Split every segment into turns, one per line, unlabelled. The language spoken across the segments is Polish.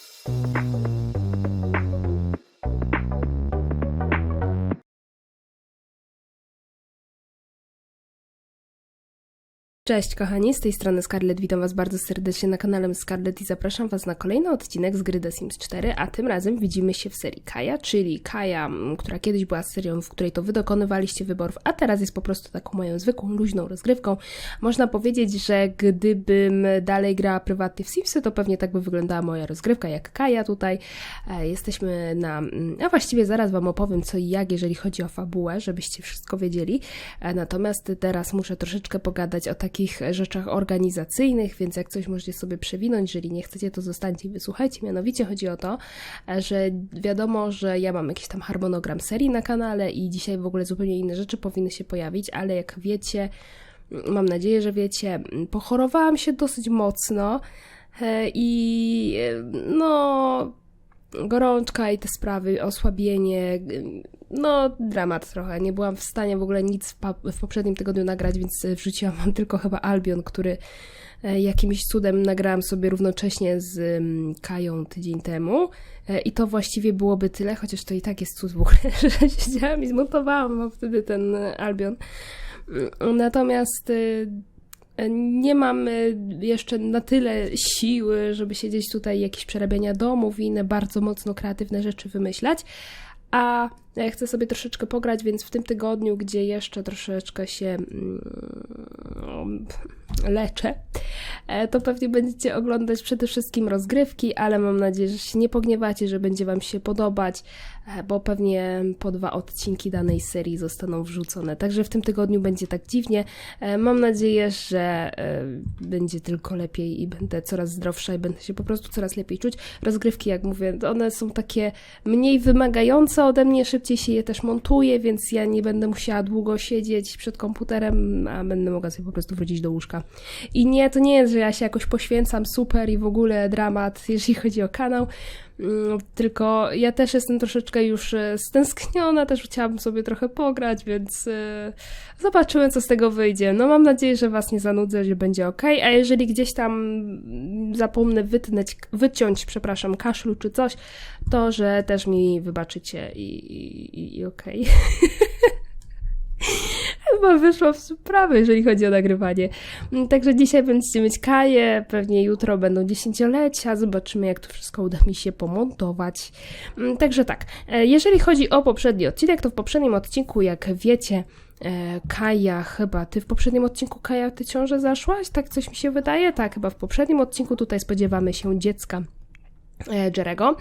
Thank you. Cześć kochani, z tej strony Scarlett, witam was bardzo serdecznie na kanale Scarlett i zapraszam was na kolejny odcinek z gry The Sims 4, a tym razem widzimy się w serii Kaja, czyli Kaja, która kiedyś była serią, w której to wy dokonywaliście wyborów, a teraz jest po prostu taką moją zwykłą, luźną rozgrywką. Można powiedzieć, że gdybym dalej grała prywatnie w Simsy, to pewnie tak by wyglądała moja rozgrywka, jak Kaja tutaj. E, Jesteśmy na... A właściwie zaraz wam opowiem co i jak, jeżeli chodzi o fabułę, żebyście wszystko wiedzieli. E, Natomiast teraz muszę troszeczkę pogadać o takich rzeczach organizacyjnych, więc jak coś możecie sobie przewinąć, jeżeli nie chcecie, to zostańcie i wysłuchajcie. Mianowicie chodzi o to, e, że wiadomo, że ja mam jakiś tam harmonogram serii na kanale i dzisiaj w ogóle zupełnie inne rzeczy powinny się pojawić, ale jak wiecie, mam nadzieję, że wiecie, pochorowałam się dosyć mocno e, i e, no gorączka i te sprawy, osłabienie, no dramat trochę. Nie byłam w stanie w ogóle nic w, poprzednim tygodniu nagrać, więc wrzuciłam wam tylko chyba Albion, który e, jakimś cudem nagrałam sobie równocześnie z mm, Kają tydzień temu. E, I to właściwie byłoby tyle, chociaż to i tak jest cud w ogóle, że siedziałam i zmontowałam wtedy ten Albion. Mm, Natomiast e, nie mam e, jeszcze na tyle siły, żeby siedzieć tutaj jakieś przerabiania domów i inne bardzo mocno kreatywne rzeczy wymyślać. A ja chcę sobie troszeczkę pograć, więc w tym tygodniu, gdzie jeszcze troszeczkę się mm, leczę, e, to pewnie będziecie oglądać przede wszystkim rozgrywki, ale mam nadzieję, że się nie pogniewacie, że będzie Wam się podobać, e, bo pewnie po dwa odcinki danej serii zostaną wrzucone. Także w tym tygodniu będzie tak dziwnie. E, Mam nadzieję, że będzie tylko lepiej i będę coraz zdrowsza i będę się po prostu coraz lepiej czuć. Rozgrywki, jak mówię, one są takie mniej wymagające ode mnie, szybciej się je też montuje, więc ja nie będę musiała długo siedzieć przed komputerem, a będę mogła sobie po prostu wrócić do łóżka. I nie, to nie jest, że ja się jakoś poświęcam super i w ogóle dramat, jeżeli chodzi o kanał, Mm, tylko ja też jestem troszeczkę już e, stęskniona, też chciałabym sobie trochę pograć, więc e, zobaczymy, co z tego wyjdzie. No mam nadzieję, że Was nie zanudzę, że będzie ok, a jeżeli gdzieś tam zapomnę wytnąć, wyciąć, przepraszam, kaszlu czy coś, to że też mi wybaczycie i, i, i okej. Chyba wyszło w sprawę, jeżeli chodzi o nagrywanie. Mm, Także dzisiaj będziecie mieć Kaję, pewnie jutro będą dziesięciolecia, zobaczymy jak to wszystko uda mi się pomontować. Mm, Także tak, e, jeżeli chodzi o poprzedni odcinek, to w poprzednim odcinku, jak wiecie, e, Kaja, chyba ty w poprzednim odcinku Kaja, ty ciążę zaszłaś? Tak coś mi się wydaje? Tak, chyba w poprzednim odcinku tutaj spodziewamy się dziecka. E, Jerego.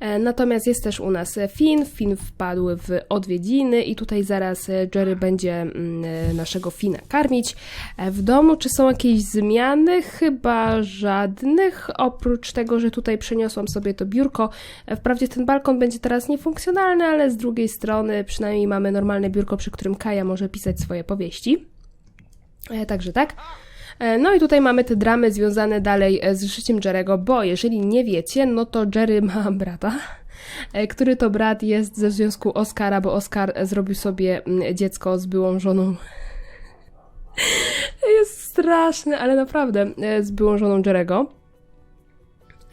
E, Natomiast jest też u nas Finn. Finn wpadł w odwiedziny i tutaj zaraz Jerry będzie mm, e, naszego Fina karmić. W domu czy są jakieś zmiany? Chyba żadnych, oprócz tego, że tutaj przeniosłam sobie to biurko. Wprawdzie ten balkon będzie teraz niefunkcjonalny, ale z drugiej strony przynajmniej mamy normalne biurko, przy którym Kaja może pisać swoje powieści. Także tak. E, No i tutaj mamy te dramy związane dalej e, z życiem Jerego, bo jeżeli nie wiecie, no to Jerry ma brata, e, który to brat jest ze związku Oscara, bo Oscar zrobił sobie mm, dziecko z byłą żoną. Jest straszny, ale naprawdę z byłą żoną Jerego.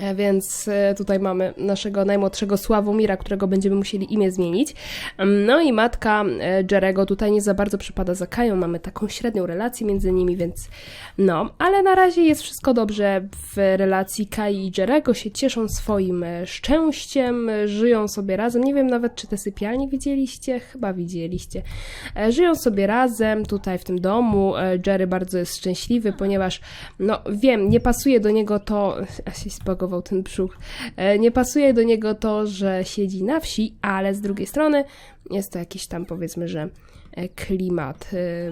E, Więc e, tutaj mamy naszego najmłodszego Sławomira, którego będziemy musieli imię zmienić. Mm, No i matka e, Jerego tutaj nie za bardzo przypada za Kają. Mamy taką średnią relację między nimi, więc no. Ale na razie jest wszystko dobrze w relacji Kai i Jerego. Się cieszą swoim szczęściem, żyją sobie razem. Nie wiem nawet, czy te sypialnie widzieliście. Chyba widzieliście. Żyją sobie razem tutaj w tym domu. Jerry bardzo jest szczęśliwy, ponieważ no wiem, nie pasuje do niego to, a się ten brzuch, E, nie pasuje do niego to, że siedzi na wsi, ale z drugiej strony jest to jakiś tam powiedzmy, że e, klimat. e,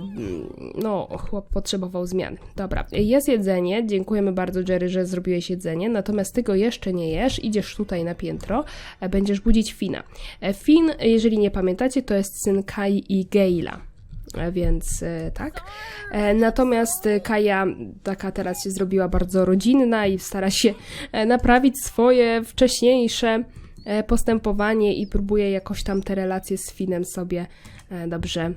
No, chłop potrzebował zmian. Dobra, jest jedzenie. Dziękujemy bardzo, Jerry, że zrobiłeś jedzenie. Natomiast ty go jeszcze nie jesz. Idziesz tutaj na piętro. Będziesz budzić Fina. Fin, jeżeli nie pamiętacie, to jest syn Kai i Gaila. E, Więc e, tak. E, Natomiast Kaja taka teraz się zrobiła bardzo rodzinna i stara się naprawić swoje wcześniejsze postępowanie i próbuje jakoś tam te relacje z Finem sobie dobrze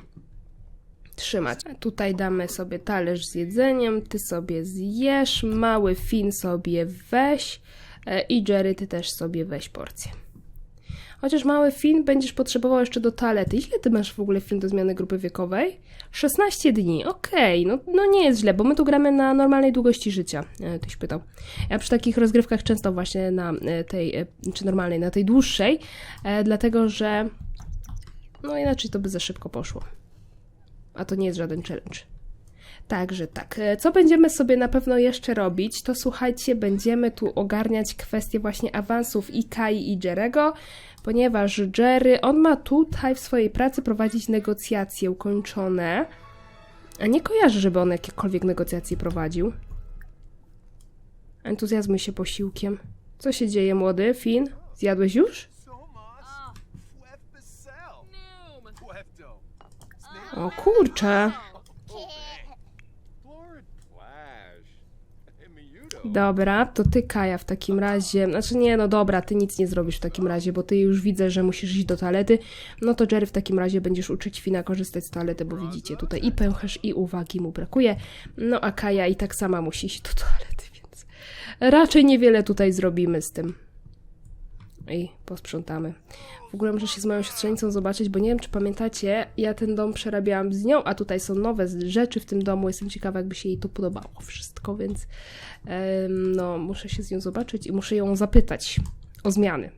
trzymać. Tutaj damy sobie talerz z jedzeniem, ty sobie zjesz, mały Fin sobie weź. I Jerry, ty też sobie weź porcję. Chociaż mały film będziesz potrzebował jeszcze do toalety. Ile ty masz w ogóle film do zmiany grupy wiekowej? 16 dni, okej, no, no nie jest źle, bo my tu gramy na normalnej długości życia, e, tyś pytał. Ja przy takich rozgrywkach często właśnie na e, tej, e, czy normalnej, na tej dłuższej, dlatego że no inaczej to by za szybko poszło. A to nie jest żaden challenge. Także tak, co będziemy sobie na pewno jeszcze robić, to słuchajcie, będziemy tu ogarniać kwestię właśnie awansów i Kai i Jerego, ponieważ Jerry, on ma tutaj w swojej pracy prowadzić negocjacje ukończone, a nie kojarzę, żeby on jakiekolwiek negocjacje prowadził. Entuzjazmuj się posiłkiem. Co się dzieje, młody? Finn? Zjadłeś już? O kurczę. Dobra, to ty Kaja w takim razie. Znaczy nie, no dobra, ty nic nie zrobisz w takim razie, bo ty już widzę, że musisz iść do toalety. No to Jerry w takim razie będziesz uczyć Fina korzystać z toalety, bo widzicie tutaj i pęcherz i uwagi mu brakuje. No a Kaja i tak sama musi iść do toalety, więc raczej niewiele tutaj zrobimy z tym. I posprzątamy. W ogóle muszę się z moją siostrzenicą zobaczyć, bo nie wiem, czy pamiętacie, ja ten dom przerabiałam z nią, a tutaj są nowe rzeczy w tym domu. Jestem ciekawa, jakby się jej to podobało wszystko, więc no, muszę się z nią zobaczyć i muszę ją zapytać o zmiany.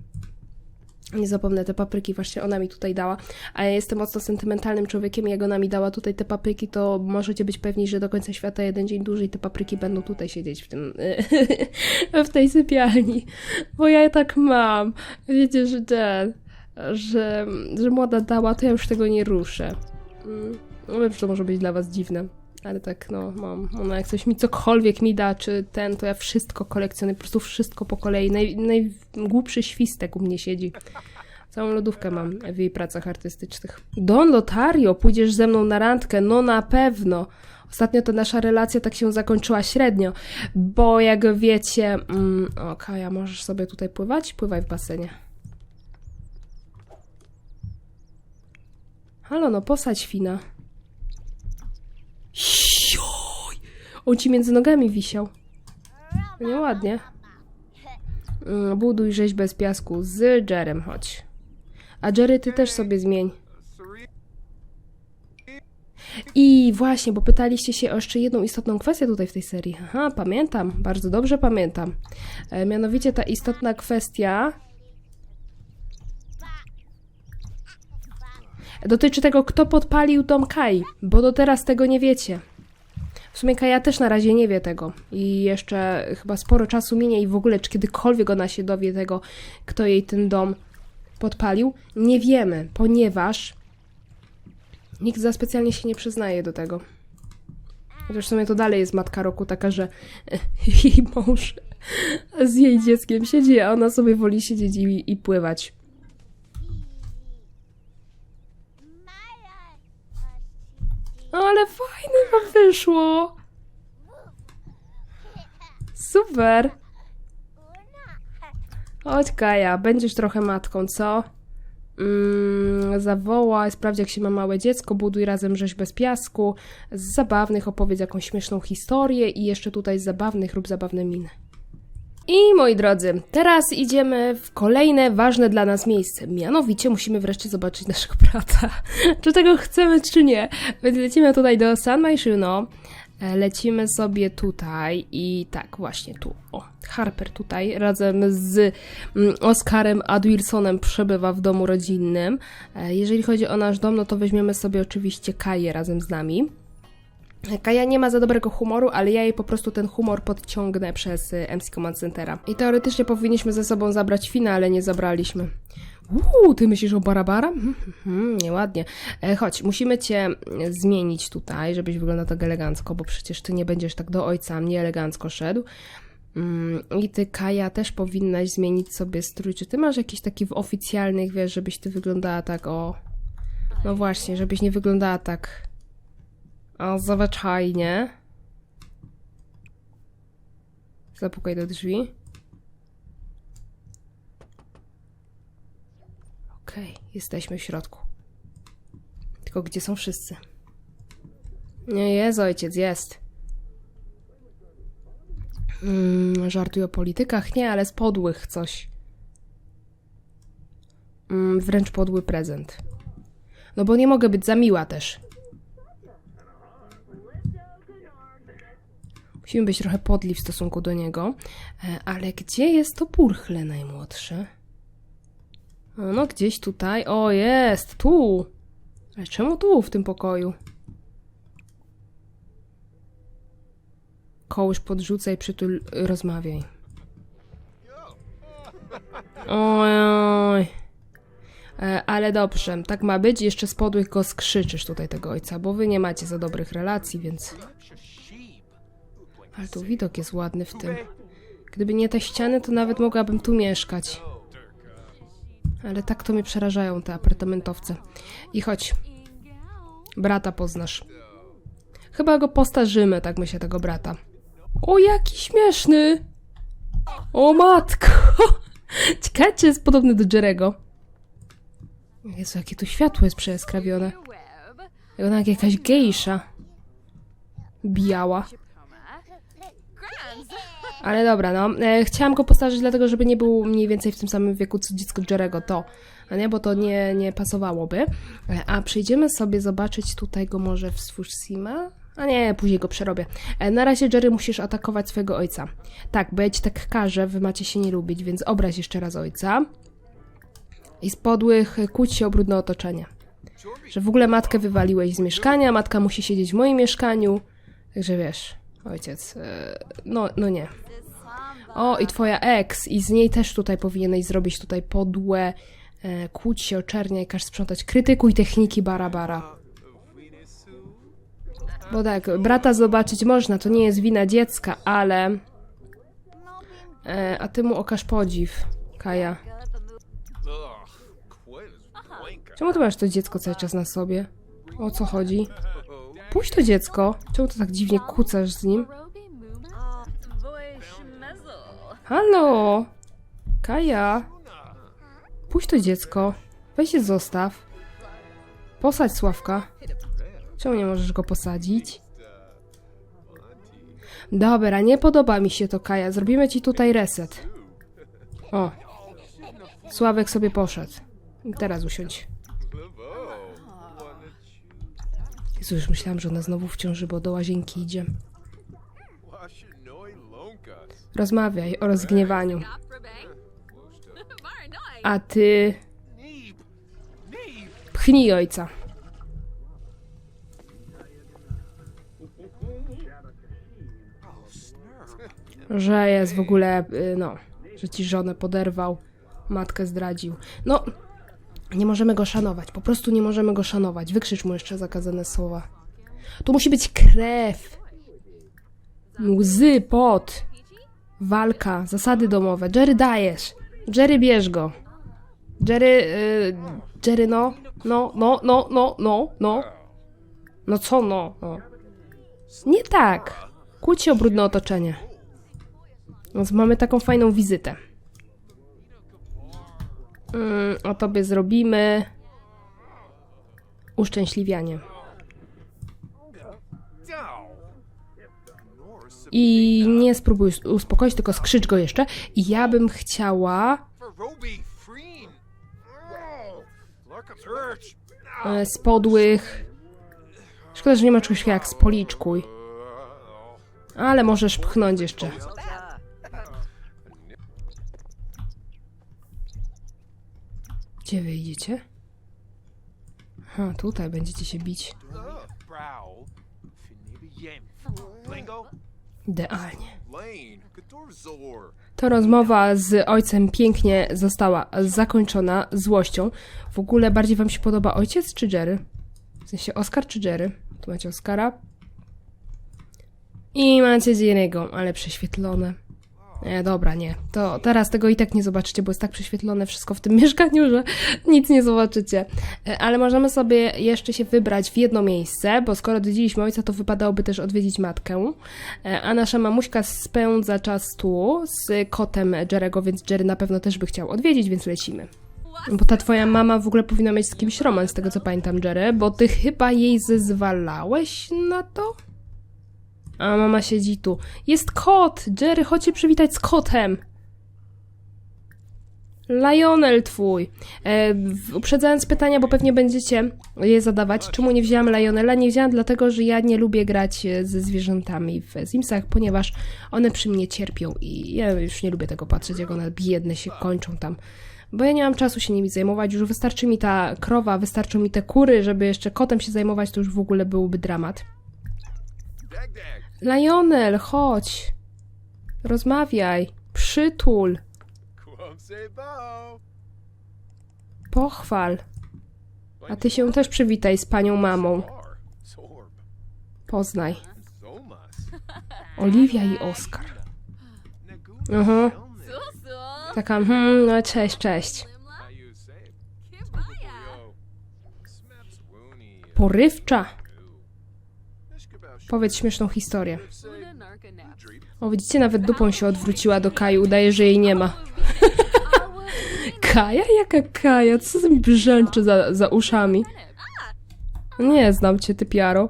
Nie zapomnę, te papryki właśnie ona mi tutaj dała, a ja jestem mocno sentymentalnym człowiekiem jak ona mi dała tutaj te papryki, to możecie być pewni, że do końca świata jeden dzień dłużej te papryki będą tutaj siedzieć w tym, w tej sypialni, bo ja tak mam. Wiecie, że ten, że, że młoda dała, to ja już tego nie ruszę. Mm, No wiem, że to może być dla was dziwne, ale tak, no, mam. Ona jak coś mi cokolwiek mi da, czy ten, to ja wszystko kolekcjonuję, po prostu wszystko po kolei. Naj, najgłupszy świstek u mnie siedzi. Całą lodówkę mam w jej pracach artystycznych. Don Lotario, pójdziesz ze mną na randkę? No na pewno. Ostatnio to nasza relacja tak się zakończyła średnio, bo jak wiecie... Mm, o, Kaja, możesz sobie tutaj pływać? Pływaj w basenie. Halo, no posadź Fina. On ci między nogami wisiał. No Nieładnie. Mm, Buduj rzeźbę z piasku z Jerem, chodź. A Jerry, ty też sobie zmień. I właśnie, bo pytaliście się o jeszcze jedną istotną kwestię tutaj w tej serii. Aha, pamiętam, bardzo dobrze pamiętam. E, mianowicie ta istotna kwestia dotyczy tego, kto podpalił dom Kai, bo do teraz tego nie wiecie. W sumie Kaja też na razie nie wie tego i jeszcze chyba sporo czasu minie i w ogóle czy kiedykolwiek ona się dowie tego, kto jej ten dom podpalił, nie wiemy, ponieważ Nikt za specjalnie się nie przyznaje do tego. Chociaż w sumie to dalej jest matka roku taka, że jej mąż z jej dzieckiem siedzi, a ona sobie woli siedzieć i, i pływać. O, ale fajne wam wyszło! Super! Chodź Kaja, będziesz trochę matką, co? Mm, zawołaj, sprawdź jak się ma małe dziecko, buduj razem rzeźbę z piasku, z zabawnych opowiedz jakąś śmieszną historię i jeszcze tutaj z zabawnych rób zabawne miny. I moi drodzy, teraz idziemy w kolejne ważne dla nas miejsce. Mianowicie musimy wreszcie zobaczyć naszego brata. czy tego chcemy, czy nie. Więc lecimy tutaj do San Myshuno. E, Lecimy sobie tutaj i tak, właśnie tu. O, Harper tutaj razem z mm, Oskarem Adwilsonem przebywa w domu rodzinnym. E, Jeżeli chodzi o nasz dom, no to weźmiemy sobie oczywiście Kaję razem z nami. Kaja nie ma za dobrego humoru, ale ja jej po prostu ten humor podciągnę przez y, MC Command Centera. I teoretycznie powinniśmy ze sobą zabrać Fina, ale nie zabraliśmy. Uuu, ty myślisz o Barabara? Mhm, mhm, nieładnie. E, chodź, musimy cię mm, zmienić tutaj, żebyś wyglądał tak elegancko, bo przecież ty nie będziesz tak do ojca mnie elegancko szedł. Mm, I ty, Kaja, też powinnaś zmienić sobie strój. Czy ty masz jakiś taki w oficjalnych, wiesz, żebyś ty wyglądała tak o... No właśnie, żebyś nie wyglądała tak... A zwyczajnie. Zapukaj do drzwi. Okej, jesteśmy w środku. Tylko gdzie są wszyscy? Nie jest ojciec, jest. Mm, żartuję o politykach? Nie, ale z podłych coś. Mm, wręcz podły prezent. No bo nie mogę być za miła też. Musimy być trochę podli w stosunku do niego. E, Ale gdzie jest to purchle najmłodsze? No gdzieś tutaj. O, jest! Tu! Ale czemu tu, w tym pokoju? Kołysz podrzucaj, przytul, rozmawiaj. Oj, oj. E, ale dobrze, tak ma być. Jeszcze z podłych go skrzyczysz tutaj tego ojca, bo wy nie macie za dobrych relacji, więc... Ale tu widok jest ładny w tym. Gdyby nie te ściany, to nawet mogłabym tu mieszkać. Ale tak to mnie przerażają te apartamentowce. I chodź. Brata poznasz. Chyba go postarzymy, tak myślę, tego brata. O, jaki śmieszny! O matko! Ciekawe, jest podobny do Jerego. Jezu, jakie tu światło jest przeskrawione. Ona jak jakaś gejsza. Biała. Ale dobra, no. E, chciałam go postarzyć dlatego, żeby nie był mniej więcej w tym samym wieku co dziecko Jerego, to. A nie, bo to nie, nie pasowałoby. E, a przejdziemy sobie zobaczyć tutaj go może w Swoosh Sima. A nie, później go przerobię. E, na razie, Jerry, musisz atakować swojego ojca. Tak, bo ja ci tak każę, wy macie się nie lubić, więc obraź jeszcze raz ojca. I z podłych kłóć się o brudne otoczenie. Że w ogóle matkę wywaliłeś z mieszkania, matka musi siedzieć w moim mieszkaniu. Także wiesz, ojciec, no, no nie. O, i twoja ex, i z niej też tutaj powinieneś zrobić tutaj podłe, e, kłóć się o czernia i każ sprzątać. Krytykuj techniki bara bara. Bo tak, brata zobaczyć można, to nie jest wina dziecka, ale... E, a ty mu okaż podziw, Kaja. Czemu ty masz to dziecko cały czas na sobie? O co chodzi? Puść to dziecko. Czemu to tak dziwnie kucasz z nim? Halo! Kaja! Puść to dziecko. Weź się zostaw. Posadź Sławka. Czemu nie możesz go posadzić? Dobra, nie podoba mi się to, Kaja. Zrobimy ci tutaj reset. O. Sławek sobie poszedł. Teraz usiądź. Jezu, już myślałam, że ona znowu w ciąży, bo do łazienki idzie. Rozmawiaj o rozgniewaniu. A ty pchnij ojca. Że jest w ogóle, y, no, że ci żonę poderwał, matkę zdradził. No, nie możemy go szanować, po prostu nie możemy go szanować. Wykrzycz mu jeszcze zakazane słowa. Tu musi być krew, łzy, pot, walka, zasady domowe. Jerry dajesz, Jerry bierz go. Jerry, y, Jerry, no, no, no, no, no, no, no. No co no? no. Nie tak. Kłóć się o brudne otoczenie. Więc mamy taką fajną wizytę. Mm, o tobie zrobimy uszczęśliwianie. I nie spróbuj us- uspokoić, tylko skrzycz go jeszcze. I ja bym chciała
Urge.
e, z podłych... Szkoda, że nie ma czegoś jak spoliczkuj. Ale możesz pchnąć jeszcze. Gdzie wyjdziecie? Ha, tutaj będziecie się bić. Idealnie. To rozmowa z ojcem pięknie została zakończona złością. W ogóle bardziej wam się podoba ojciec czy Jerry? W sensie Oskar czy Jerry? Tu macie Oskara. I macie Jerry'ego, ale prześwietlone. Nie, dobra, nie. To teraz tego i tak nie zobaczycie, bo jest tak prześwietlone wszystko w tym mieszkaniu, że nic nie zobaczycie. E, Ale możemy sobie jeszcze się wybrać w jedno miejsce, bo skoro odwiedziliśmy ojca, to wypadałoby też odwiedzić matkę. E, A nasza mamuśka spędza czas tu z kotem Jerego, więc Jerry na pewno też by chciał odwiedzić, więc lecimy. Bo ta twoja mama w ogóle powinna mieć z kimś romans, z tego co pamiętam, Jerry, bo ty chyba jej zezwalałeś na to? A mama siedzi tu. Jest kot! Jerry, chodź się przywitać z kotem! Lionel twój. E, uprzedzając pytania, bo pewnie będziecie je zadawać. Czemu nie wzięłam Lionela? Nie wzięłam dlatego, że ja nie lubię grać e, ze zwierzętami w Simsach, ponieważ one przy mnie cierpią i ja już nie lubię tego patrzeć, jak one biedne się kończą tam. Bo ja nie mam czasu się nimi zajmować, już wystarczy mi ta krowa, wystarczą mi te kury, żeby jeszcze kotem się zajmować, to już w ogóle byłby dramat. Lionel, chodź. Rozmawiaj. Przytul. Pochwal. A ty się też przywitaj z panią mamą. Poznaj. Oliwia i Oskar. Aha. Taka, hmm, no cześć, cześć. Porywcza. Powiedz śmieszną historię. O, widzicie, nawet dupą się odwróciła do Kai, udaje, że jej nie ma. Kaja? Jaka Kaja? Co za mi brzęczy za, za uszami? Nie znam cię, ty piaro.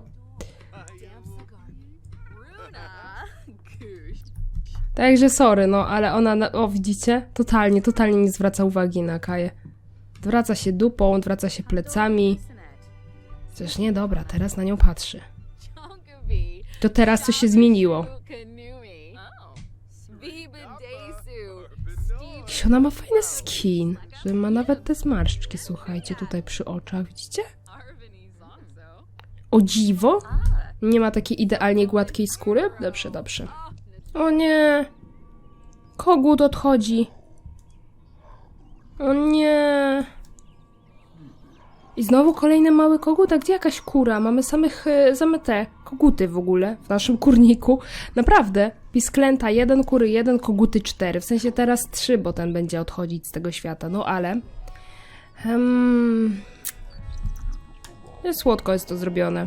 Także sorry, no, ale ona, na- o widzicie, totalnie, totalnie nie zwraca uwagi na Kaję. Odwraca się dupą, odwraca się plecami. Też nie, dobra, teraz na nią patrzy. To teraz coś się zmieniło. Jakiś ona ma fajny skin, że ma nawet te zmarszczki, słuchajcie, tutaj przy oczach, widzicie? O dziwo? Nie ma takiej idealnie gładkiej skóry? Dobrze, dobrze. O nie! Kogut odchodzi. O nie! I znowu kolejny mały kogut, a gdzie jakaś kura? Mamy samych, e, same te koguty w ogóle w naszym kurniku. Naprawdę. Pisklęta jeden, kury jeden, koguty cztery. W sensie teraz trzy, bo ten będzie odchodzić z tego świata. No ale... Um, słodko jest to zrobione.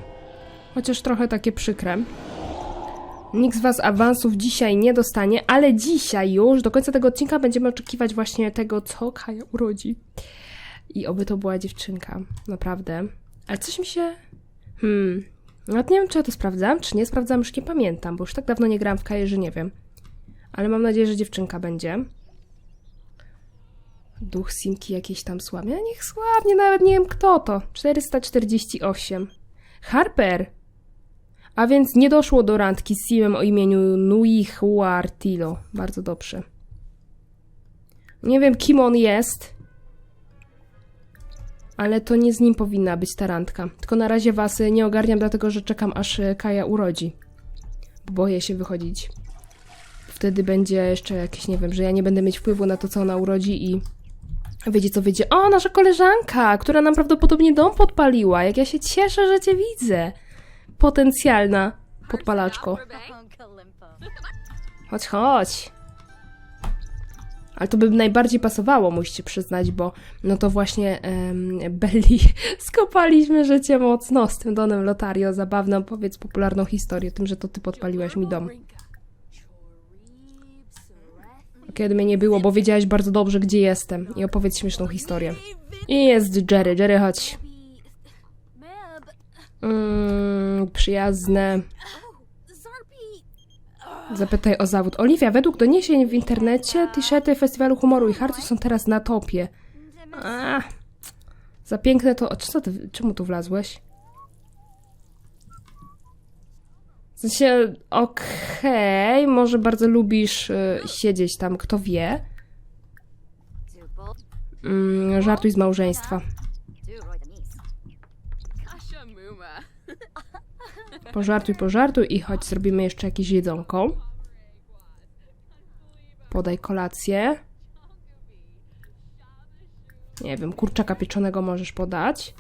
Chociaż trochę takie przykre. Nikt z Was awansów dzisiaj nie dostanie, ale dzisiaj już, do końca tego odcinka, będziemy oczekiwać właśnie tego, co Kaja urodzi. I oby to była dziewczynka, naprawdę. Ale coś mi się. Hmm. Nawet nie wiem, czy ja to sprawdzam, czy nie sprawdzam, już nie pamiętam, bo już tak dawno nie grałam w Kaję, że nie wiem. Ale mam nadzieję, że dziewczynka będzie. Duch Simki jakiejś tam słabnie. A niech słabnie, nawet nie wiem kto to. 448. Harper! A więc nie doszło do randki z Simem o imieniu Nui Huartilo. Bardzo dobrze. Nie wiem, kim on jest, ale to nie z nim powinna być ta randka. Tylko na razie was y, nie ogarniam, dlatego że czekam, aż y, Kaja urodzi. Bo boję się wychodzić. Wtedy będzie jeszcze jakieś, nie wiem, że ja nie będę mieć wpływu na to, co ona urodzi i wiecie, co wyjdzie. O, nasza koleżanka, która nam prawdopodobnie dom podpaliła. Jak ja się cieszę, że cię widzę. Potencjalna podpalaczko. Chodź, chodź. Ale to by najbardziej pasowało, musicie przyznać, bo no to właśnie em, Belli skopaliśmy życie mocno z tym Donem Lotario. Zabawną, powiedz popularną historię tym, że to ty podpaliłaś mi dom. Kiedy mnie nie było, bo wiedziałaś bardzo dobrze, gdzie jestem. I opowiedz śmieszną historię. I jest Jerry. Jerry, chodź. Mm, przyjazne. Zapytaj o zawód. Oliwia, według doniesień w internecie t-shirty Festiwalu Humoru i Hartu są teraz na topie. Za piękne to... Ty, czemu tu wlazłeś? W sensie, okej, może bardzo lubisz y, siedzieć tam, kto wie. Mm, żartuj z małżeństwa. Pożartuj, pożartuj i chodź, zrobimy jeszcze jakieś jedzonko. Podaj kolację. Nie wiem, kurczaka pieczonego możesz podać.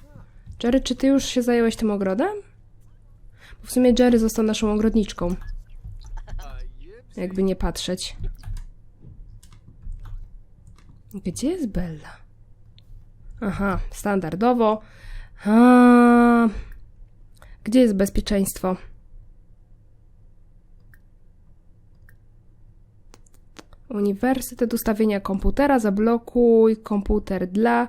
Jerry, czy ty już się zająłeś tym ogrodem? Bo w sumie Jerry został naszą ogrodniczką, jakby nie patrzeć. Gdzie jest Bella? Aha, standardowo. A, gdzie jest bezpieczeństwo? Uniwersytet ustawienia komputera, zablokuj komputer dla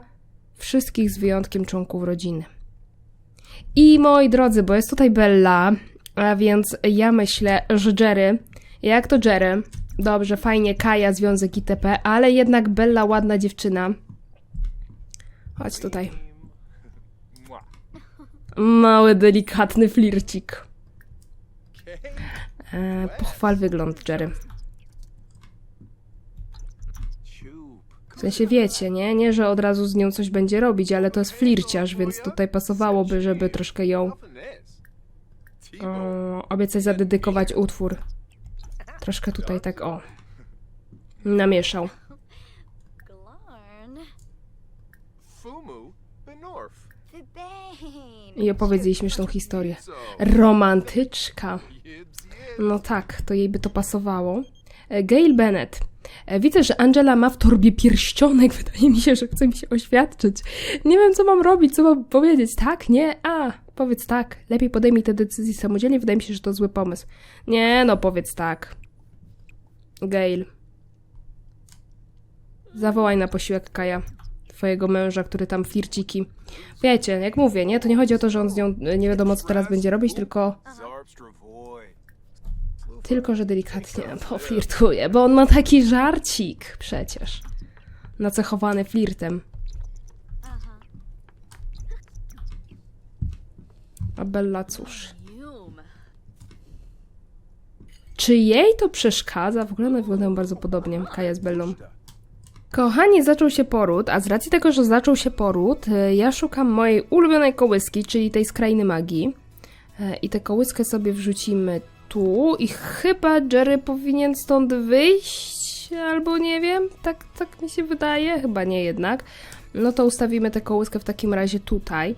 wszystkich z wyjątkiem członków rodziny. I moi drodzy, bo jest tutaj Bella, A więc ja myślę, że Jerry, jak to Jerry, dobrze, fajnie, Kaja, związek itp., ale jednak Bella, ładna dziewczyna. Chodź tutaj. Mały, delikatny flircik. E, pochwal wygląd Jerry. W sensie wiecie, nie? Nie, że od razu z nią coś będzie robić, ale to jest flirciarz, więc tutaj pasowałoby, żeby troszkę ją o, obiecać zadedykować utwór. Troszkę tutaj tak o. Namieszał. I opowiedz jej śmieszną historię. Romantyczka. No tak, to jej by to pasowało. E, Gail Bennett. E, Widzę, że Angela ma w torbie pierścionek. Wydaje mi się, że chce mi się oświadczyć. Nie wiem, co mam robić, co mam powiedzieć. Tak? Nie? A, powiedz tak. Lepiej podejmij te decyzje samodzielnie. Wydaje mi się, że to zły pomysł. Nie, no powiedz tak. Gail. Zawołaj na posiłek Kaja. Twojego męża, który tam flirciki. Wiecie, jak mówię, nie? To nie chodzi o to, że on z nią e, nie wiadomo, co teraz będzie robić, tylko... Tylko, że delikatnie poflirtuje, bo on ma taki żarcik przecież. Nacechowany flirtem. A Bella cóż. Czy jej to przeszkadza? W ogóle one wyglądają bardzo podobnie, Kaja z Bellą. Kochani, zaczął się poród, a z racji tego, że zaczął się poród, y, ja szukam mojej ulubionej kołyski, czyli tej z krainy magii. E, I tę kołyskę sobie wrzucimy tu i chyba Jerry powinien stąd wyjść, albo nie wiem, tak, tak mi się wydaje, chyba nie jednak. No to ustawimy tę kołyskę w takim razie tutaj.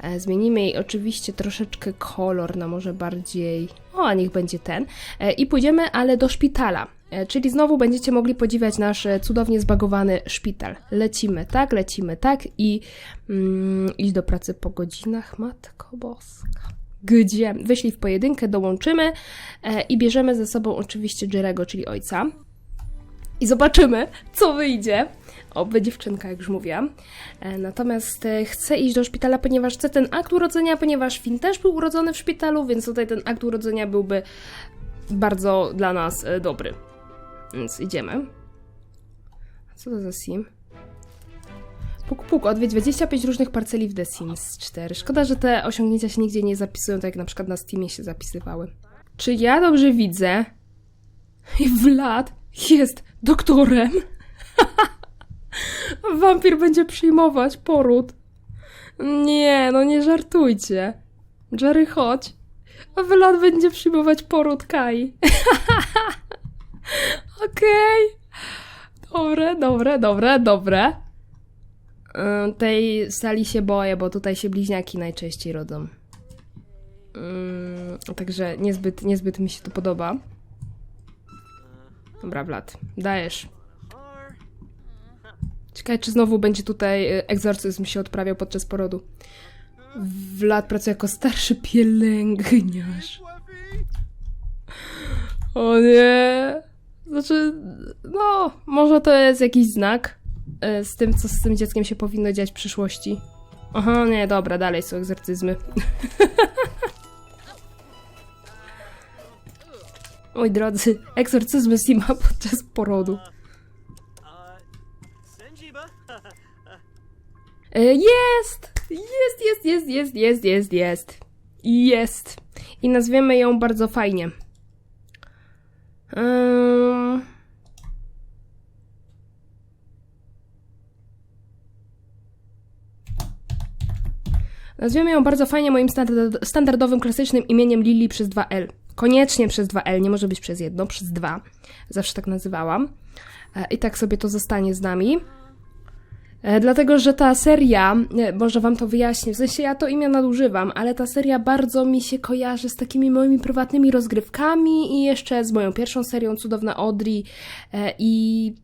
E, Zmienimy jej oczywiście troszeczkę kolor na może bardziej. O, a niech będzie ten. E, I pójdziemy, ale do szpitala. E, Czyli znowu będziecie mogli podziwiać nasz e, cudownie zbagowany szpital. Lecimy tak, lecimy tak i mm, iść do pracy po godzinach, matko boska. Gdzie? Wyszli w pojedynkę, dołączymy e, i bierzemy ze sobą oczywiście Jerego, czyli ojca. I zobaczymy, co wyjdzie. O, by dziewczynka, jak już mówiłam. E, Natomiast e, chcę iść do szpitala, ponieważ chcę ten akt urodzenia, ponieważ Finn też był urodzony w szpitalu, więc tutaj ten akt urodzenia byłby bardzo dla nas e, dobry. Więc idziemy. A Co to za sim? Puk puk, odwiedź 25 różnych parceli w The Sims 4. Szkoda, że te osiągnięcia się nigdzie nie zapisują, tak jak na przykład na Steamie się zapisywały. Czy ja dobrze widzę? I Vlad jest doktorem. Wampir będzie przyjmować poród. Nie, no nie żartujcie. Jerry, chodź. Vlad będzie przyjmować poród Kai. Okej. Dobre, dobre, dobre, dobre. Ym, Tej sali się boję, bo tutaj się bliźniaki najczęściej rodzą. Ym, Także niezbyt, niezbyt mi się to podoba. Dobra, Vlad, dajesz. Ciekawe, czy znowu będzie tutaj y, egzorcyzm się odprawiał podczas porodu. Vlad pracuje jako starszy pielęgniarz. O nie. Znaczy, no, może to jest jakiś znak y, z tym, co z tym dzieckiem się powinno dziać w przyszłości. Aha, nie, dobra, dalej są egzorcyzmy. Moi drodzy, egzorcyzmy Sima podczas porodu. E, Jest! Jest, jest, jest, jest, jest, jest, jest. Jest. I nazwiemy ją bardzo fajnie. Nazwiemy ją bardzo fajnie moim standard- standardowym, klasycznym imieniem Lili przez 2L. Koniecznie przez 2L, nie może być przez jedno, przez dwa. Zawsze tak nazywałam. E, I tak sobie to zostanie z nami. E, Dlatego, że ta seria, e, może wam to wyjaśnię, w sensie ja to imię nadużywam, ale ta seria bardzo mi się kojarzy z takimi moimi prywatnymi rozgrywkami i jeszcze z moją pierwszą serią Cudowna Audrey e, i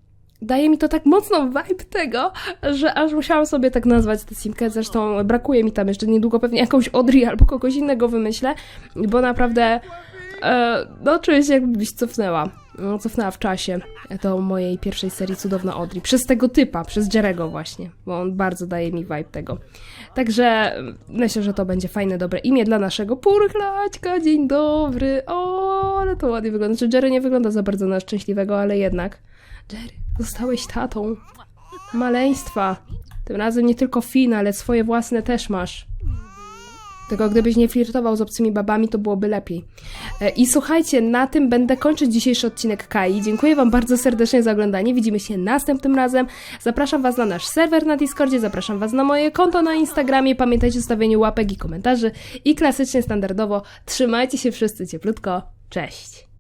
daje mi to tak mocno vibe tego, że aż musiałam sobie tak nazwać tę simkę, zresztą brakuje mi tam jeszcze niedługo pewnie jakąś Audrey albo kogoś innego wymyślę, bo naprawdę no czuję się jakbyś cofnęła. No, cofnęła w czasie do mojej pierwszej serii Cudowna Audrey. Przez tego typa, przez Jerego właśnie, bo on bardzo daje mi vibe tego. Także mm, myślę, że to będzie fajne, dobre imię dla naszego purchlaćka. Dzień dobry. O, ale to ładnie wygląda. Znaczy Jerry nie wygląda za bardzo na szczęśliwego, ale jednak. Jerry, zostałeś tatą. Maleństwa. Tym razem nie tylko Fina, ale swoje własne też masz. Tylko gdybyś nie flirtował z obcymi babami, to byłoby lepiej. E, I słuchajcie, na tym będę kończyć dzisiejszy odcinek Kai. Dziękuję Wam bardzo serdecznie za oglądanie. Widzimy się następnym razem. Zapraszam Was na nasz serwer na Discordzie, zapraszam Was na moje konto na Instagramie. Pamiętajcie o stawieniu łapek i komentarzy. I klasycznie, standardowo, trzymajcie się wszyscy cieplutko. Cześć!